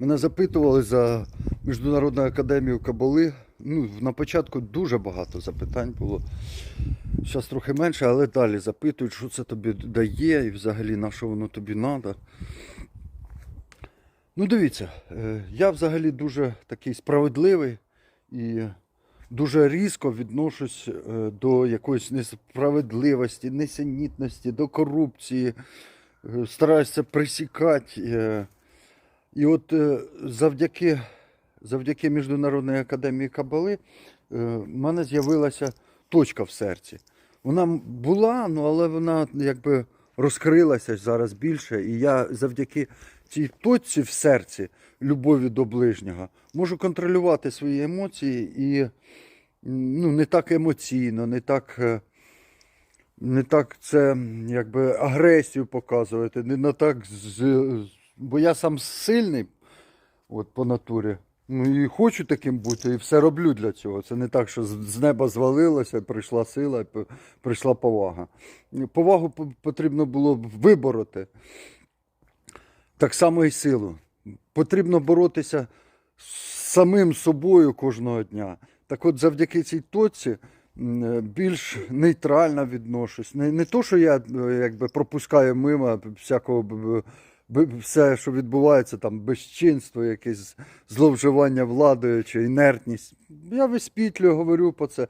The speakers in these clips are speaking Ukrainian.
Мене запитували за Міжнародну академію Кабали. Ну, на початку дуже багато запитань було. Зараз трохи менше, але далі запитують, що це тобі дає і взагалі на що воно тобі треба. Ну, дивіться, е, я взагалі дуже такий справедливий і дуже різко відношусь е, до якоїсь несправедливості, несенітності, до корупції. Е, Стараюся е. І от е, завдяки, завдяки Міжнародній академії Кабали е, в мене з'явилася точка в серці. Вона була, ну, але вона якби розкрилася зараз більше. І я завдяки цій точці в серці, любові до ближнього, можу контролювати свої емоції і ну, не так емоційно, не так. е, не так це якби агресію показувати, не на так з- бо я сам сильний от, по натурі. Ну і хочу таким бути, і все роблю для цього. Це не так, що з, неба звалилося, прийшла сила, прийшла повага. Повагу потрібно було вибороти. Так само і силу. Потрібно боротися з самим собою кожного дня. Так от завдяки цій точці е, більш нейтрально відношусь. Не, не то, що я е, якби пропускаю мимо всякого все, що відбувається, там безчинство, якесь зловживання владою чи інертність. Я висвітлюю, говорю про це,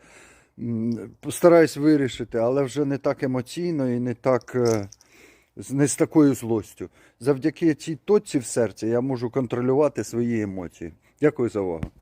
постараюсь вирішити, але вже не так емоційно і не так. е, не з такою злостю. Завдяки цій точці в серці я можу контролювати свої емоції. Дякую за увагу.